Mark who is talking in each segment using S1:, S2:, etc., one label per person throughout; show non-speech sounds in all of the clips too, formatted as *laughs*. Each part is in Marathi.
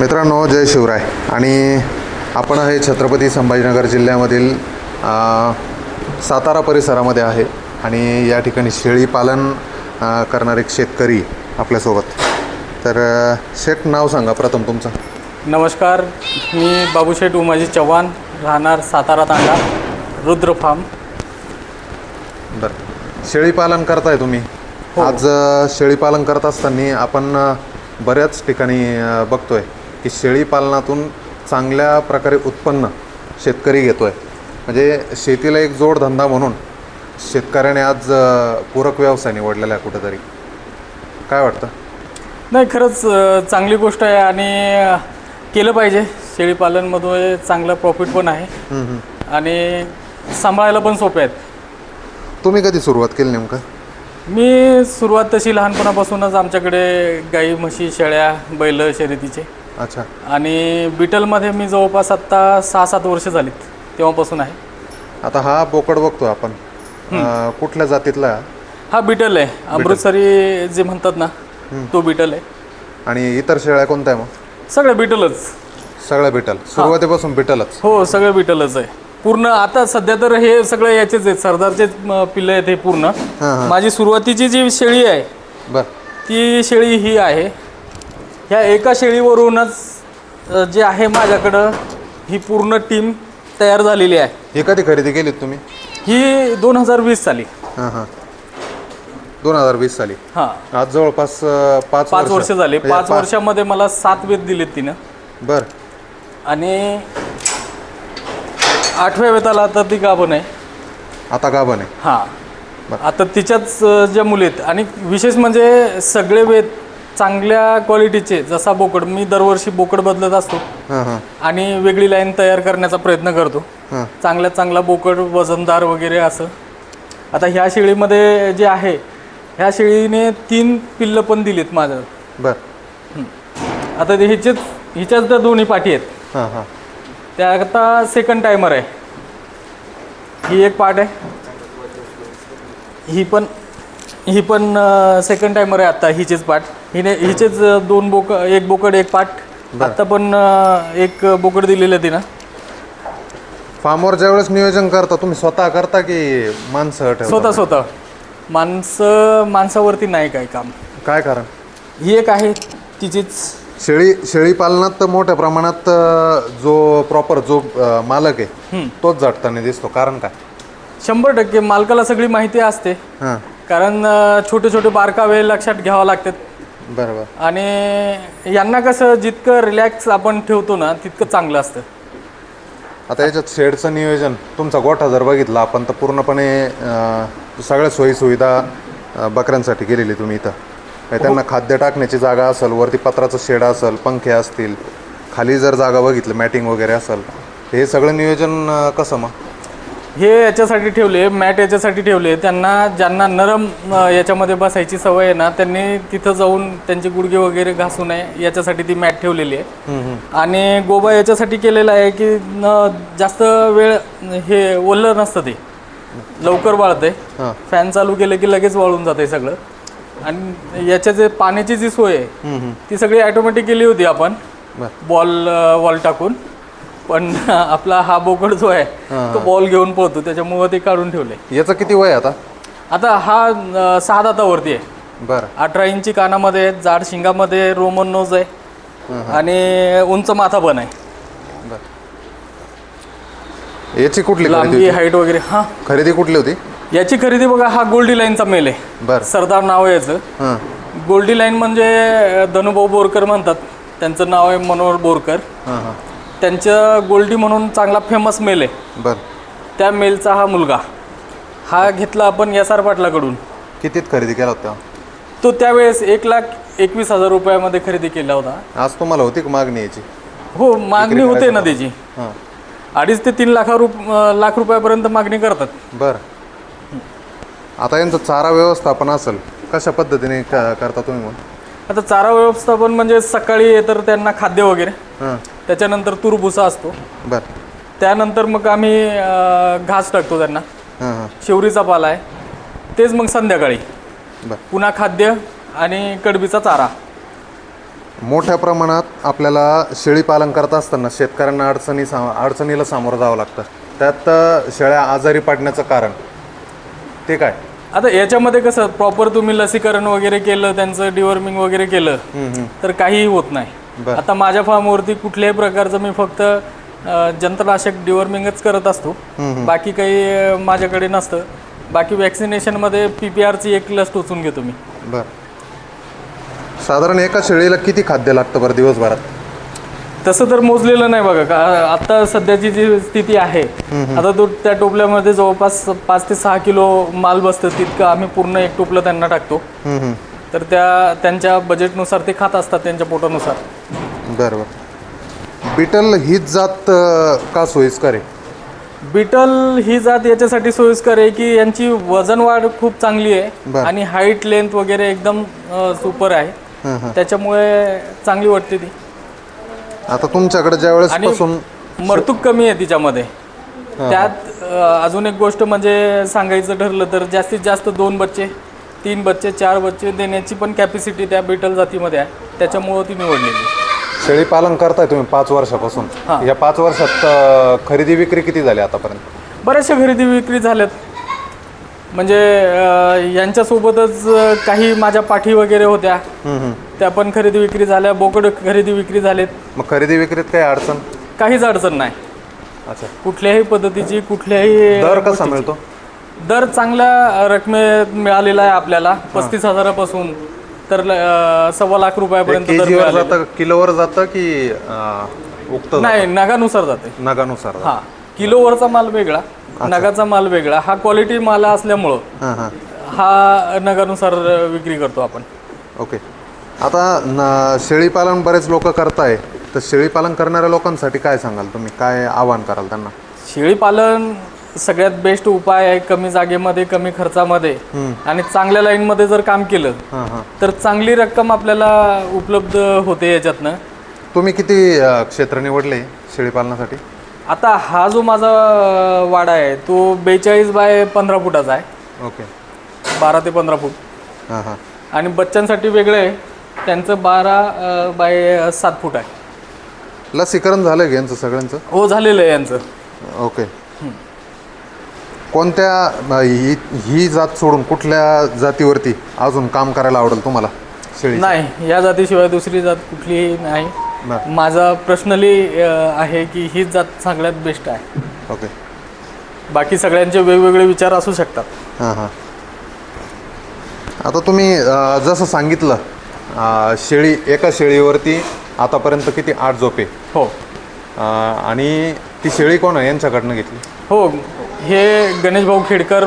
S1: मित्रांनो जय शिवराय. आणि आपण आहे छत्रपती संभाजीनगर जिल्ह्यामधील सातारा परिसरामध्ये आहे. आणि या ठिकाणी शेळी पालन अ, करणारे शेतकरी आपल्यासोबत. तर शेठ नाव सांगा प्रथम तुमचं.
S2: नमस्कार. मी बाबूशेठ उमाजी चव्हाण राहणार सातारा तांडा रुद्र फार्म.
S1: बरं. शेळी पालन करताय तुम्ही? आज अ, शेळी पालन करत असताना आपण बऱ्याच ठिकाणी बघतोय. की शेळी पालनातून चांगल्या प्रकारे उत्पन्न शेतकरी घेतोय. म्हणजे शेतीला एक जोडधंदा म्हणून शेतकऱ्याने आज पूरक व्यवसाय निवडलेला आहे कुठेतरी. काय वाटतं?
S2: नाही खरंच चांगली गोष्ट आहे आणि केलं पाहिजे. शेळीपालनमध्ये चांगलं प्रॉफिट पण आहे. आणि सांभाळायला पण सोपे आहेत.
S1: तुम्ही कधी सुरुवात केली नेमकं?
S2: मी सुरुवात तशी लहानपणापासूनच आमच्याकडे गाई म्हशी शेळ्या बैल शर्यतीचे.
S1: अच्छा.
S2: आणि बिटलमध्ये मी जवळपास आत्ता सहा सात वर्ष झालीत तेव्हापासून आहे.
S1: आता हा बोकड बघतो आपण. अ, कुठल्या जातीतला?
S2: हा बिटल आहे. अमृतसरी जे म्हणतात ना तो बिटल आहे.
S1: आणि इतर शेळ्या कोणत्या आहे मग?
S2: सगळं बिटलच.
S1: सगळ्या बिटल. सुरुवातीपासून बिटलच.
S2: हो सगळं बिटलच आहे. पूर्ण आता सध्या तर हे सगळं याचेच आहेत. सरदारचे पिल्लं आहेत हे पूर्ण. माझी सुरुवातीची जी शेळी आहे
S1: बर.
S2: ती शेळी ही आहे. ह्या एका शेळीवरूनच अ, जे आहे माझ्याकडं ही पूर्ण टीम तयार झालेली आहे.
S1: हे कधी खरेदी केलीत तुम्ही?
S2: ही दोन हजार वीस साली.
S1: हां हां. दोन हजार वीस साली.
S2: हां.
S1: आज जवळपास अं, पाच
S2: पाच वर्ष. झाले.
S1: म्हणजे
S2: पाच वर्षामध्ये मला सात वेद दिलेत तिनं.
S1: बर.
S2: आणि आठव्या वेताला आता ती गाभण आहे.
S1: आता गाभण आहे.
S2: हां. आता तिच्याच अ, ज्या मुली आहेत. आणि विशेष म्हणजे सगळे वेद चांगल्या क्वालिटीचे जसा बोकड मी दरवर्षी बोकड बदलत असतो.
S1: हां हां.
S2: आणि वेगळी लाईन तयार करण्याचा प्रयत्न करतो.
S1: हां.
S2: चांगल्यात चांगला बोकड वजनदार वगैरे असं. आता ह्या शेळीमध्ये जे आहे ह्या शेळीने तीन पिल्लं पण दिलीत माझं.
S1: बर.
S2: आता ते हिचेच हिच्याच त्या दोन्ही पाठी आहेत.
S1: हां हां.
S2: त्या आता सेकंड टायमर आहे. ही एक पार्ट आहे. ही पण ही पण सेकंड टायमर आहे आता हिचेच पार्ट हिने हिचेच दोन बोक एक बोकड एक पार्ट आत्ता पण एक बोकड दिलेलं आहे तिनं.
S1: फार्मवर ज्यावेळेस नियोजन करता तुम्ही स्वतः करता की माणसं ठेवता?
S2: स्वतः स्वतः. माणसं माणसावरती नाही काय काम.
S1: काय कारण?
S2: ही एक आहे तिचीच.
S1: शेळी शेळी पालनात तर मोठ्या प्रमाणात अं, जो प्रॉपर जो अं, मालक आहे तोच झटताना दिसतो. कारण काय?
S2: शंभर टक्के मालकाला सगळी माहिती असते.
S1: हां.
S2: कारण अ, छोटे छोटे बारकावे लक्षात घ्यावं लागतात.
S1: बरोबर.
S2: आणि यांना कसं जितकं रिलॅक्स आपण ठेवतो ना तितकं चांगलं असतं.
S1: आता याच्यात शेडचं नियोजन तुमचा गोठा जर बघितला आपण तर पूर्णपणे अं, सगळ्या सोयीसुविधा अं, बकऱ्यांसाठी केलेली तुम्ही इथं. म्हणजे त्यांना खाद्य टाकण्याची जागा असेल वरती पत्राचं शेड असेल पंखे असतील खाली जर जागा बघितलं मॅटिंग वगैरे असेल हे सगळं नियोजन अं, कसं मग?
S2: हे याच्यासाठी ठेवले मॅट याच्यासाठी ठेवले. त्यांना ज्यांना नरम याच्यामध्ये बसायची सवय आहे ना त्यांनी तिथं जाऊन त्यांचे गुडघे वगैरे घासू नये याच्यासाठी ती मॅट ठेवलेली आहे. आणि गोबा याच्यासाठी केलेला आहे की जास्त वेळ हे ओलं नसतं ते. लवकर वाळतंय.
S1: हां.
S2: फॅन चालू केलं की लगेच वाळून जाते सगळं. आणि याच्या जे पाण्याची जी सोय आहे ती सगळी ॲटोमॅटिक केली होती आपण. बॉल वॉल टाकून. पण *laughs* आपला हा बोकड जो आहे तो बॉल घेऊन पोहतो. त्याच्यामुळं ते काढून ठेवले.
S1: याचं किती वय आता?
S2: आता हा सहा दातावरती आहे.
S1: बरं.
S2: अठरा इंची कानामध्ये आहे, जाड शिंगामध्ये रोमन नोज आहे. आणि उंच माथा पण आहे.
S1: याची कुठली
S2: लांबी हाईट वगैरे हां.
S1: खरेदी कुठली होती?
S2: याची खरेदी बघा हा गोल्डी लाईनचा मेल आहे.
S1: बरं.
S2: सरदार नाव आहे याचं. गोल्डी लाईन म्हणजे धनुभाऊ बोरकर म्हणतात. त्यांचं नाव आहे मनोहर बोरकर. त्यांचं गोल्डी म्हणून चांगला फेमस मेल आहे.
S1: बरं.
S2: त्या मेलचा हा मुलगा. हा घेतला आपण एस आर पाटलाकडून.
S1: कितीत खरेदी केला होता?
S2: तो त्यावेळेस एक लाख एकवीस हजार रुपयामध्ये खरेदी केला होता.
S1: आज तुम्हाला होती का मागणी याची?
S2: हो मागणी होते ना त्याची.
S1: हां.
S2: अडीच ते तीन लाखा रुप अं, लाख रुपयापर्यंत मागणी करतात.
S1: बरं. आता यांचं चारा व्यवस्थापन असेल कशा पद्धतीने क- करता तुम्ही मग?
S2: आता चारा व्यवस्थापन म्हणजे सकाळी तर त्यांना खाद्य वगैरे.
S1: हां.
S2: त्याच्यानंतर तूर भुसा असतो.
S1: बरं.
S2: त्यानंतर मग आम्ही अं, घास टाकतो त्यांना.
S1: हां हां.
S2: शिवरीचा पाला आहे. तेच मग संध्याकाळी.
S1: बरं.
S2: पुन्हा खाद्य आणि कडबीचा चारा.
S1: मोठ्या प्रमाणात आपल्याला शेळी पालन करत असताना शेतकऱ्यांना अडचणी सा अडचणीला सामोरं जावं लागतं. त्यात अ, शेळ्या आजारी पडण्याचं कारण. ते काय?
S2: आता याच्यामध्ये कसं प्रॉपर तुम्ही लसीकरण वगैरे केलं त्यांचं डिवॉर्मिंग वगैरे केलं तर काहीही होत नाही. आता माझ्या फार्मवरती कुठल्याही प्रकारचं मी फक्त जंतनाशक डिवॉर्मिंगच करत असतो. बाकी काही माझ्याकडे नसतं. बाकी वॅक्सिनेशनमध्ये पी पी आरची एक लस टोचून घेतो मी.
S1: बरं. साधारण एका शेळीला किती खाद्य लागतं बरं दिवसभरात?
S2: तसं तर मोजलेलं नाही बघा का आता सध्याची जी स्थिती आहे आता तो त्या टोपल्यामध्ये जवळपास पाच ते सहा किलो माल बसतं तितकं आम्ही पूर्ण एक टोपलं त्यांना टाकतो. तर त्या त्यांच्या बजेटनुसार ते खात असतात त्यांच्या पोटानुसार.
S1: बरं बरं. बिटल हीच जात अ, का सोयीस्कर आहे?
S2: बिटल ही जात याच्यासाठी सोयीस्कर आहे की यांची वजन वाढ खूप चांगली आहे
S1: बरं.
S2: आणि हाईट लेंथ वगैरे एकदम सुपर आहे.
S1: हं, हं.
S2: त्याच्यामुळे चांगली वाटते ती.
S1: आता तुमच्याकडे ज्या वेळेस
S2: आणि
S1: पासून
S2: मरतूक कमी आहे तिच्यामध्ये. त्यात अ, अजून एक गोष्ट म्हणजे सांगायचं ठरलं तर जास्तीत जास्त दोन बच्चे. तीन बच्चे चार बच्चे देण्याची पण कॅपॅसिटी त्या बिटल जातीमध्ये आहे. त्याच्यामुळं ती निवडलेली.
S1: शेळी पालन करताय तुम्ही पाच वर्षापासून.
S2: हां.
S1: या पाच वर्षात अ, खरेदी विक्री किती झाली आतापर्यंत?
S2: बऱ्याचशा खरेदी विक्री झाल्यात म्हणजे अ, यांच्यासोबतच अ, काही माझ्या पाठी वगैरे होत्या.
S1: हम्म, हम्म.
S2: त्या पण खरेदी विक्री झाल्या बोकड खरेदी विक्री झालेत.
S1: मग खरेदी विक्रीत काही अडचण?
S2: काहीच अडचण नाही.
S1: अच्छा.
S2: कुठल्याही पद्धतीची कुठल्याही
S1: दर कसा मिळतो?
S2: दर चांगल्या रकमेत मिळालेला आहे आपल्याला. पस्तीस हजारापासून तर अ, सव्वा लाख रुपयापर्यंत दर
S1: केजीवर
S2: मिळालेला
S1: जातं किलोवर जातं की अ, उक्त
S2: आहे. नाही नगानुसार जाते.
S1: नगानुसार जातं?
S2: हा. किलोवरचा माल वेगळा नगाचा माल वेगळा हा क्वालिटी माल असल्यामुळं
S1: हां हां.
S2: हा नगानुसार विक्री करतो आपण.
S1: ओके. आता न शेळी पालन बरेच लोक करताय. तर शेळी पालन करणाऱ्या लोकांसाठी काय सांगाल तुम्ही? काय आव्हान कराल त्यांना?
S2: शेळी पालन सगळ्यात बेस्ट उपाय आहे कमी जागेमध्ये कमी खर्चामध्ये. आणि चांगल्या लाईनमध्ये जर काम केलं तर चांगली रक्कम आपल्याला उपलब्ध होते याच्यातनं.
S1: तुम्ही किती क्षेत्र निवडले शेळी पालनासाठी?
S2: आता हा जो माझा वाडा आहे तो बेचाळीस बाय पंधरा फुटाचा आहे.
S1: ओके.
S2: बारा ते पंधरा फूट.
S1: हां हां.
S2: आणि बच्चांसाठी वेगळं आहे त्यांचं बारा बाय सात फूट आहे.
S1: लसीकरण झालं आहे यांचं सगळ्यांचं?
S2: हो झालेलं आहे यांचं.
S1: ओके. कोणत्या ही ही जात सोडून कुठल्या जातीवरती अजून काम करायला आवडेल तुम्हाला? शेळी
S2: नाही या जातीशिवाय दुसरी जात कुठलीही नाही. माझा पर्सनली आहे की हीच जात सगळ्यात बेस्ट आहे.
S1: ओके.
S2: बाकी सगळ्यांचे वेगवेगळे विचार असू शकतात.
S1: हां हां. आता तुम्ही अ, जसं सांगितलं अ, शेळी एका शेळीवरती आतापर्यंत किती आठ झोपे?
S2: हो.
S1: अ, आणि ती शेळी कोण आहे? यांच्याकडनं घेतली.
S2: हो हे गणेश भाऊ खेडकर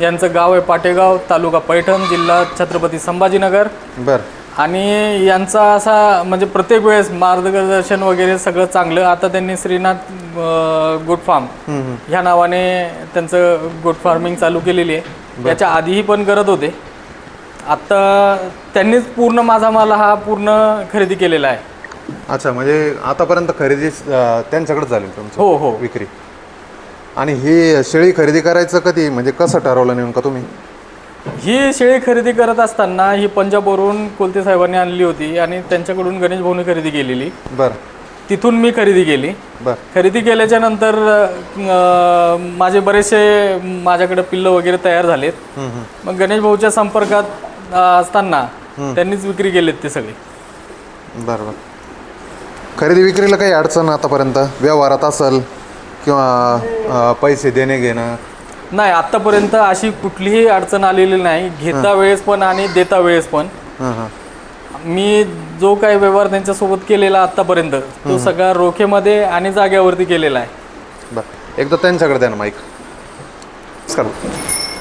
S2: यांचं गाव आहे पाटेगाव तालुका पैठण जिल्हा छत्रपती संभाजीनगर.
S1: बरं.
S2: आणि यांचा असा म्हणजे प्रत्येक वेळेस मार्गदर्शन वगैरे सगळं चांगलं. आता त्यांनी श्रीनाथ गोट फार्म ह्या नावाने त्यांचं गोट फार्मिंग चालू केलेली आहे. याच्या आधीही पण करत होते. आत्ता त्यांनीच पूर्ण माझा माल हा पूर्ण खरेदी केलेला आहे.
S1: अच्छा म्हणजे आतापर्यंत खरेदी अ, त्यांच्याकडे झाली तुमची
S2: हो हो.
S1: विक्री. आणि ही शेळी खरेदी करायचं कधी? म्हणजे कसं ठरवलं नेमकं तुम्ही?
S2: ही शेळी खरेदी करत असताना ही पंजाबवरून कोलते साहेबांनी आणली होती आणि त्यांच्याकडून गणेश भाऊने खरेदी केलेली.
S1: बरं.
S2: तिथून मी खरेदी केली.
S1: बरं.
S2: खरेदी केल्याच्यानंतर अं, माझे बरेचसे माझ्याकडे पिल्लं वगैरे तयार झालेत.
S1: हम्म, हम्म.
S2: मग गणेश भाऊच्या संपर्कात अं, असताना त्यांनीच विक्री केलेत ते सगळे.
S1: बरं बरं. खरेदी विक्रीला काही अडचण आतापर्यंत? व्यवहारात असेल? किंवा पैसे देणे घेणं?
S2: नाही आत्तापर्यंत अशी कुठलीही अडचण आलेली नाही. घेता वेळेस पण आणि देता वेळेस पण.
S1: हां हां.
S2: मी जो काही व्यवहार त्यांच्यासोबत केलेला आत्तापर्यंत तो सगळा रोखेमध्ये आणि जाग्यावरती केलेला आहे.
S1: बरं. एकदा त्यांच्याकडे द्या ना माईक
S3: नमस्कार.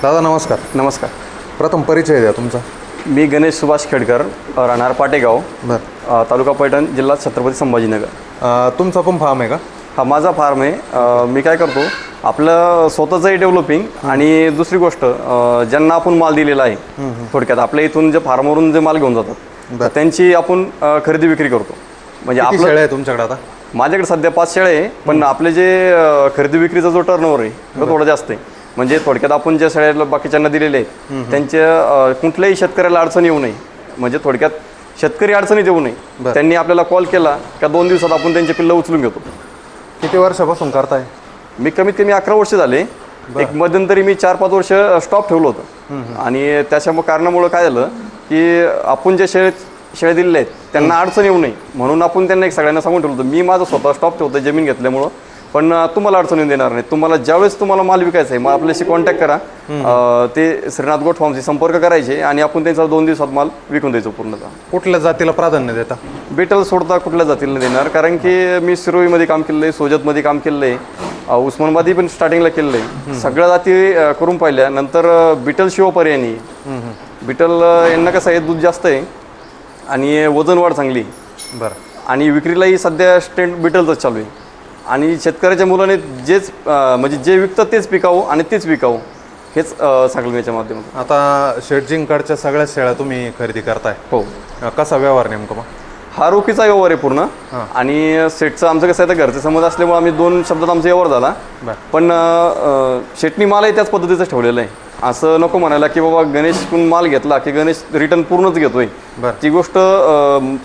S1: दादा नमस्कार.
S3: नमस्कार.
S1: प्रथम परिचय द्या तुमचा.
S3: मी गणेश सुभाष खेडकर राहणार पाटेगाव
S1: बरं.
S3: तालुका पैठण जिल्हा छत्रपती संभाजीनगर.
S1: तुमचा पण फार्म आहे का?
S3: हा माझा फार्म आहे. मी काय करतो आपलं स्वतःचंही डेव्हलपिंग आणि दुसरी गोष्ट ज्यांना आपण माल दिलेला आहे थोडक्यात आपल्या इथून जे फार्मवरून जे माल घेऊन जातात तर त्यांची आपण खरेदी विक्री करतो. म्हणजे आपलं
S1: आहे तुमच्याकडे आता?
S3: माझ्याकडे सध्या पाच शेळे आहे पण आपले जे खरेदी विक्रीचा जो टर्नओव्हर आहे तो थोडा जास्त आहे. म्हणजे थोडक्यात आपण ज्या शेळ्या बाकीच्यांना दिलेले आहेत त्यांच्या कुठल्याही शेतकऱ्याला अडचण येऊ नये. म्हणजे थोडक्यात शेतकरी अडचणीत येऊ नये. त्यांनी आपल्याला कॉल केला का दोन दिवसात आपण त्यांचे पिल्लं उचलून घेतो.
S1: किती वर्षापासून करताय?
S3: मी कमीत कमी अकरा वर्ष झाले. एक मध्यंतरी मी चार पाच वर्ष स्टॉप ठेवलं होतं. आणि त्याच्या कारणामुळं काय झालं की आपण जे शेळे शेळे दिलेले आहेत त्यांना अडचण येऊ नये. म्हणून आपण त्यांना एक सगळ्यांना सांगून ठेवलं होतं. मी माझं स्वतः स्टॉप ठेवतो जमीन घेतल्यामुळं. पण तुम्हाला अडचण येऊन देणार नाही. तुम्हाला ज्यावेळेस तुम्हाला माल विकायचा आहे मग आपल्याशी कॉन्टॅक्ट करा. अं, ते श्रीनाथ गोट फार्मशी संपर्क करायचे आणि आपण त्यांचा दोन दिवसात माल विकून द्यायचो पूर्णतः.
S1: कुठल्या जातीला प्राधान्य देता?
S3: बेटल सोडता कुठल्या जातीला नाही देणार? कारण की मी सिरोईमध्ये काम केलं आहे सोजतमध्ये काम केलं आहे उस्मानाबादी पण स्टार्टिंगला केलं आहे. सगळ्या जाती अ, करून पाहिल्या. नंतर अ, बिटल शिव पर्याय नाही बिटल अ, यांना कसं आहे दूध जास्त आहे आणि वजन वाढ चांगली.
S1: बरं.
S3: आणि विक्रीलाही सध्या स्टेंट बिटलच चालू आहे. आणि शेतकऱ्याच्या मुलाने जेच म्हणजे जे विकतात तेच पिकावं आणि तेच विकावं. हेच अ, सांगेल मी याच्या माध्यमातून.
S1: आता शेटजिंगकडच्या सगळ्या शेळ्या तुम्ही खरेदी करताय.
S3: हो.
S1: कसा व्यवहार नेमका मग?
S3: हा रोखीचा व्यवहार आहे पूर्ण. आणि सेटचं आमचं कसं आहे तर घरचे समज असल्यामुळे आम्ही दोन शब्दात आमचा व्यवहार झाला. पण शेटणी मालही त्याच पद्धतीचं ठेवलेलं आहे. असं नको म्हणायला की बाबा गणेशकडून माल घेतला की गणेश रिटर्न पूर्णच घेतोय. ती गोष्ट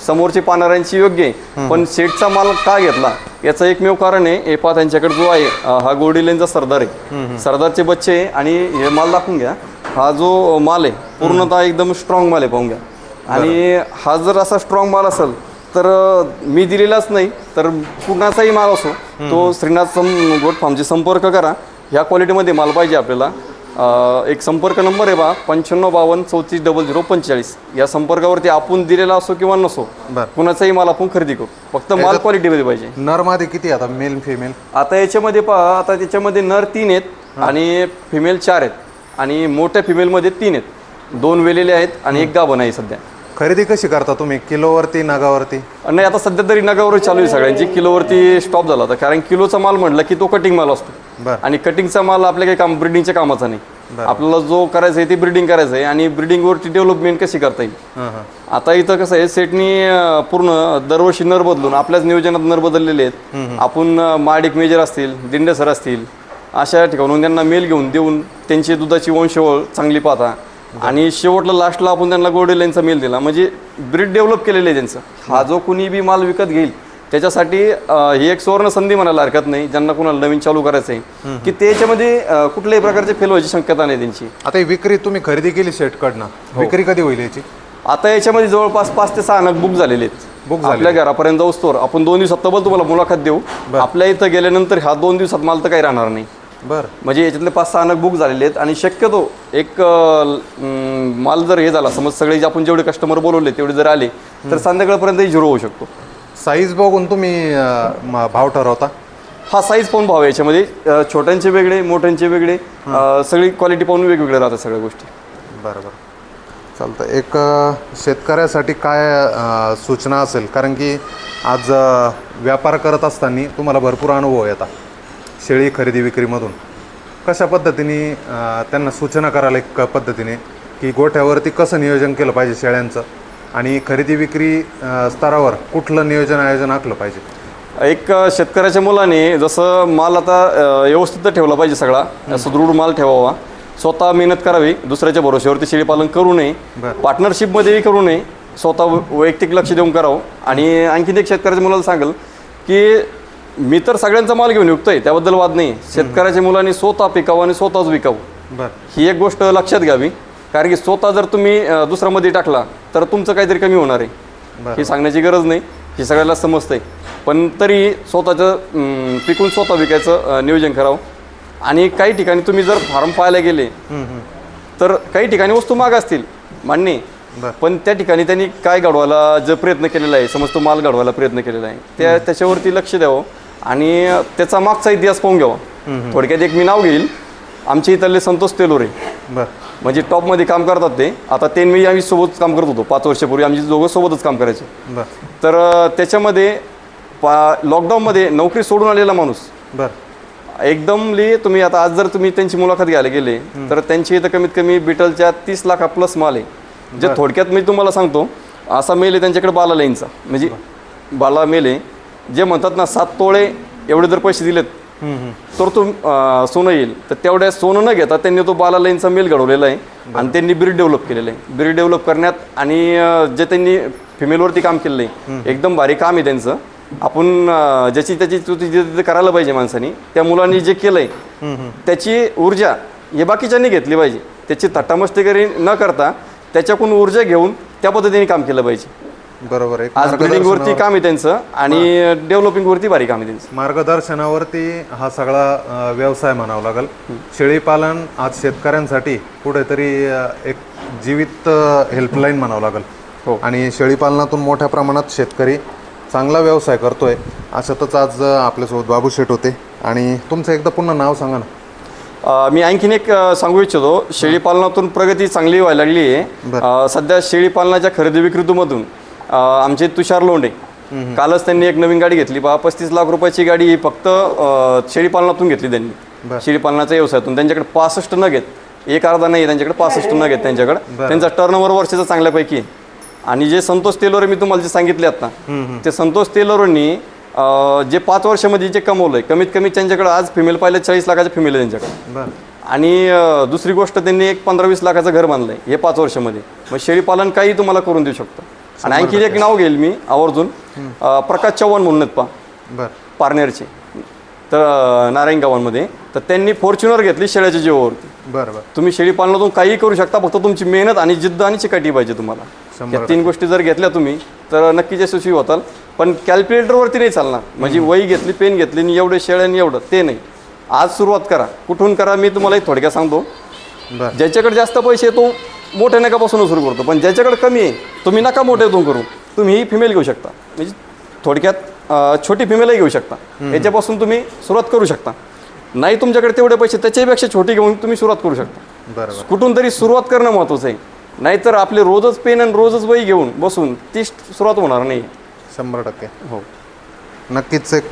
S3: समोरची पाहणाऱ्यांची योग्य आहे. पण शेटचा माल का घेतला? याचं एकमेव कारण आहे पहा त्यांच्याकडे जो आहे हा गोडीलेनचा सरदार आहे. सरदारचे बच्चे आहे आणि हे माल दाखवून घ्या. हा जो माल आहे पूर्णतः एकदम स्ट्रॉंग माल आहे पाहून घ्या. आणि हा जर असा स्ट्रॉंग माल असेल तर मी दिलेलाच नाही तर कुणाचाही माल असो तो श्रीनाथ गोट फार्मचे संपर्क करा. ह्या क्वालिटीमध्ये माल पाहिजे आपल्याला. एक संपर्क नंबर आहे बा पंच्याण्णव बावन्न चौतीस डबल झिरो पंचेचाळीस. या संपर्कावरती आपण दिलेला असो किंवा नसो
S1: बरं.
S3: कुणाचाही माल आपण खरेदी करू. फक्त माल क्वालिटीमध्ये पाहिजे.
S1: नरमादी किती आता मेल फिमेल
S3: आता याच्यामध्ये पहा आता त्याच्यामध्ये नर तीन आहेत आणि फिमेल चार आहेत. आणि मोठ्या फिमेलमध्ये तीन आहेत. दोन वेलेले आहेत आणि एक गाभण आहे सध्या.
S1: खरेदी कशी करता तुम्ही? किलोवरती नगावरती?
S3: नाही आता सध्या तरी नगावर चालू आहे सगळ्यांची. किलोवरती स्टॉप झाला होता. कारण किलोचा माल म्हटलं की तो कटिंग माल असतो.
S1: बरं.
S3: आणि कटिंगचा माल आपल्या काही काम ब्रिडिंगच्या कामाचा नाही. आपल्याला जो करायचा आहे ते ब्रिडिंग करायचं आहे आणि ब्रिडिंगवरती डेव्हलपमेंट कशी करता येईल?
S1: हां हां.
S3: आता इथं कसं आहे सेटनी अं, पूर्ण दरवर्षी नर बदलून आपल्याच नियोजनात नर बदललेले आहेत. आपण अं, माडिक मेजर असतील दिंडेसर असतील अशा ठिकाणून त्यांना मेल घेऊन देऊन त्यांची दुधाची वंशवळ चांगली पाहता. आणि शेवटला लास्टला आपण त्यांना गोल्डेलाईनचा मेल दिला. म्हणजे ब्रीड डेव्हलप केलेलं आहे त्यांचं. हा जो कुणी बी माल विकत घेईल त्याच्यासाठी ही एक सुवर्ण संधी म्हणायला हरकत नाही. ज्यांना कुणाला नवीन चालू करायचं आहे की त्याच्यामध्ये कुठल्याही प्रकारचे फेल व्हायची शक्यता नाही त्यांची.
S1: आता ही विक्री तुम्ही खरेदी केली शेटकडनं. विक्री कधी होईल याची?
S3: आता याच्यामध्ये जवळपास पाच ते सहा नग बुक झालेले आहेत.
S1: झालेले.
S3: आपल्या घरापर्यंत जाऊस्तोवर आपण दोन दिवसात तब्बल तुम्हाला मुलाखत देऊ. आपल्या इथं गेल्यानंतर ह्या दोन दिवसात माल तर काही राहणार नाही.
S1: बरं.
S3: म्हणजे याच्यातले पाच सहा नग बुक झालेले आहेत आणि शक्यतो एक अं, माल जर हे झाला समज सगळे जे आपण जेवढे कस्टमर बोलवले तेवढे जर आले तर संध्याकाळपर्यंत झिरो होऊ शकतो.
S1: साईज बघून तुम्ही अं, म- भाव ठरवता?
S3: हा साईज पाहून भाव आहे याच्यामध्ये. अं, छोट्यांचे वेगळे मोठ्यांचे वेगळे अं, सगळी क्वालिटी पाहून वेगवेगळे राहतात सगळ्या गोष्टी.
S1: बरं बरं. चालतं एक अं, शेतकऱ्यासाठी काय अं, सूचना असेल? कारण की आज अं, व्यापार करत असताना तुम्हाला भरपूर अनुभव येतात. शेळी खरेदी विक्रीमधून कशा पद्धतीने त्यांना सूचना करायला एक पद्धतीने की गोठ्यावरती कसं नियोजन केलं पाहिजे शेळ्यांचं आणि खरेदी विक्री स्तरावर कुठलं नियोजन आयोजन आखलं पाहिजे?
S3: एक शेतकऱ्याच्या मुलाने जसं माल आता व्यवस्थित ठेवला पाहिजे सगळा सुदृढ माल ठेवावा. स्वतः मेहनत करावी दुसऱ्याच्या भरोश्यावरती शेळीपालन करू नये. पार्टनरशिपमध्येही करू नये. स्वतः वैयक्तिक लक्ष देऊन करावं. आणि आणखीन एक शेतकऱ्याच्या मुलाला सांगेल की मी तर सगळ्यांचा माल घेऊन विकतोय त्याबद्दल वाद नाही. शेतकऱ्याच्या मुलांनी स्वतः पिकावं आणि स्वतःच विकावं.
S1: बरं.
S3: ही एक गोष्ट लक्षात घ्यावी कारण की स्वतः जर तुम्ही दुसऱ्यामध्ये टाकला तर तुमचं काहीतरी कमी होणार आहे. ही सांगण्याची गरज नाही ही सगळ्याला समजतंय. पण तरी स्वतःचं पिकून स्वतः विकायचं नियोजन करावं. आणि काही ठिकाणी तुम्ही जर फार्म पाहायला गेले तर काही ठिकाणी वस्तू माग असतील मान्य. पण त्या ठिकाणी त्यांनी काय घडवायला जो प्रयत्न केलेला आहे समज तो माल घडवायला प्रयत्न केलेला आहे त्या त्याच्यावरती लक्ष द्यावं. आणि त्याचा मागचा इतिहास पाहून घ्यावा. थोडक्यात एक मी नाव घेईल. आमच्या इथले संतोष तेलोरे. म्हणजे टॉपमध्ये काम करतात ते. आता ते मी आम्ही सोबत काम करत होतो पाच वर्षापूर्वी. आम्ही दोघं सोबतच काम करायचो. तर त्याच्यामध्ये पा लॉकडाऊनमध्ये नोकरी सोडून आलेला माणूस.
S1: बरं.
S3: एकदमली तुम्ही आता आज जर तुम्ही त्यांची मुलाखत घ्यायला गेले तर त्यांची इथं कमीत कमी बिटलच्या तीस लाखा प्लस माल आहे. जे थोडक्यात मी तुम्हाला सांगतो असा मेल आहे त्यांच्याकडे बाला लाईनचा म्हणजे बाला मेल आहे. जे म्हणतात ना सात तोळे एवढे जर पैसे दिलेत तर तो सोनं येईल. तर तेवढ्या सोनं न घेता त्यांनी तो बाला लाईनचा मेल घडवलेला आहे. आणि त्यांनी ब्रीड डेव्हलप केलेलं आहे. ब्रीड डेव्हलप करण्यात आणि जे त्यांनी फिमेलवरती काम केलेलं आहे एकदम भारी काम आहे त्यांचं. आपण ज्याची त्याची तिथे करायला पाहिजे माणसानी त्या मुलांनी जे केलंय त्याची ऊर्जा हे बाकीच्यांनी घेतली पाहिजे. त्याची थट्टामस्तीकरी न करता त्याच्याकडून ऊर्जा घेऊन त्या पद्धतीने काम केलं पाहिजे.
S1: बरोबर
S3: आज बिल्डिंगवरती
S1: मार्गदर्शनावर-
S3: काम आहे त्यांचं आणि डेव्हलपिंगवरती भारी काम आहे त्यांचं.
S1: मार्गदर्शनावरती हा सगळा व्यवसाय म्हणावा लागेल. शेळीपालन आज शेतकऱ्यांसाठी कुठेतरी एक जीवित हेल्पलाईन म्हणावं लागेल.
S3: हो.
S1: आणि शेळीपालनातून मोठ्या प्रमाणात शेतकरी चांगला व्यवसाय करतोय. अशातच आज आपल्यासोबत बाबू शेठ होते. आणि तुमचं एकदा पुन्हा नाव सांगा ना.
S3: मी आणखीन एक सांगू इच्छितो. शेळी पालनातून प्रगती चांगली व्हायला लागली आहे. सध्या शेळी पालनाच्या खरेदी विक्रीतूमधून आमचे तुषार लोंढे. कालच त्यांनी एक नवीन गाडी घेतली. पहा पस्तीस लाख रुपयाची गाडी ही फक्त अ, शेळी पालनातून घेतली त्यांनी. शेळी पालनाच्या व्यवसायातून. त्यांच्याकडे पासष्ट न घेत एक अर्धा नाही आहे त्यांच्याकडे पासष्ट न घेत त्यांच्याकडे. त्यांचा टर्नओव्हर वर्षाचा चांगल्यापैकी आहे. आणि जे संतोष तेलोरे मी तुम्हाला जे सांगितले आता ते संतोष तेलोरांनी जे पाच वर्षामध्ये जे कमवलंय कमीत कमी त्यांच्याकडे आज फिमेल पाहिलं चाळीस लाखाचे फिमेल आहे त्यांच्याकडे. आणि दुसरी गोष्ट त्यांनी एक पंधरा वीस लाखाचं घर बांधलंय हे पाच वर्षामध्ये. मग शेळीपालन काही तुम्हाला करून देऊ शकतं. आणि आणखी एक नाव घेईल मी आवर्जून. प्रकाश चव्हाण म्हणून आहेत पा
S1: बरं.
S3: पारनेरचे. तर नारायण गावांमध्ये. तर त्यांनी फॉर्च्युनर घेतली शेळ्याच्या जीवावरती.
S1: बरं बरं.
S3: तुम्ही शेळीपालनातून काही करू शकता फक्त तुमची मेहनत आणि जिद्द आणि चिकाटी पाहिजे तुम्हाला. या तीन गोष्टी जर घेतल्या तुम्ही तर नक्कीच यशस्वी होताल. पण कॅल्क्युलेटरवरती नाही चालणार. म्हणजे वही घेतली पेन घेतली आणि एवढे शेळ्यानी एवढं ते नाही. आज सुरुवात करा. कुठून करा मी तुम्हाला एक थोडक्यात सांगतो. ज्याच्याकडे जास्त पैसे तो मोठ्या नकापासून सुरू करतो. पण ज्याच्याकडे कमी आहे तुम्ही नका मोठ्यातून करू. तुम्ही ही फिमेल घेऊ शकता. म्हणजे थोडक्यात छोटी फिमेलही घेऊ शकता. याच्यापासून तुम्ही सुरुवात करू शकता. नाही तुमच्याकडे तेवढे पैसे त्याच्यापेक्षा छोटी घेऊन तुम्ही सुरुवात करू शकता. कुठून तरी सुरुवात करणं महत्त्वाचं आहे. नाहीतर आपले रोजच पेन आणि रोजच वही घेऊन बसून ती सुरुवात होणार नाही.
S1: शंभर टक्के.
S3: हो.
S1: नक्कीच एक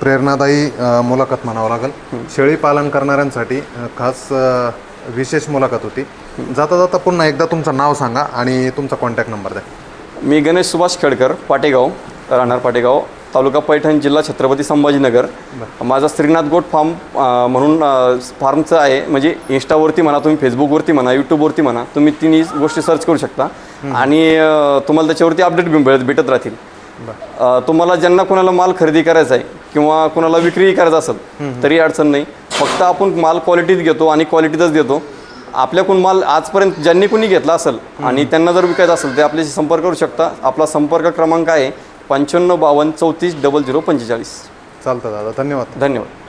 S1: प्रेरणादायी मुलाखत म्हणावं लागेल. शेळी पालन करणाऱ्यांसाठी खास विशेष मुलाखत होती. जाता जाता पुन्हा एकदा तुमचं नाव सांगा आणि तुमचा कॉन्टॅक्ट नंबर द्या.
S3: मी गणेश सुभाष खेडकर पाटेगाव राहणार पाटेगाव तालुका पैठण जिल्हा छत्रपती संभाजीनगर. माझा श्रीनाथ गोट फार्म अं, म्हणून अं, फार्मचं आहे. म्हणजे इंस्टावरती म्हणा तुम्ही फेसबुकवरती म्हणा यूट्यूबवरती म्हणा तुम्ही तिन्ही गोष्टी सर्च करू शकता. आणि अं, तुम्हाला त्याच्यावरती अपडेट भेट भेटत राहतील. अं, तुम्हाला ज्यांना कोणाला माल खरेदी करायचा आहे किंवा कोणाला विक्री करायचा असेल तरी अडचण नाही. फक्त आपण माल क्वालिटीत घेतो आणि क्वालिटीतच देतो. आपल्याकडून माल आजपर्यंत ज्यांनी कोणी घेतला असेल आणि त्यांना जर विकायचा असेल ते आपल्याशी संपर्क करू शकता. आपला संपर्क क्रमांक आहे पंच्याण्णव बावन्न चौतीस डबल झिरो पंचेचाळीस.
S1: चालतं दादा. धन्यवाद.
S3: धन्यवाद.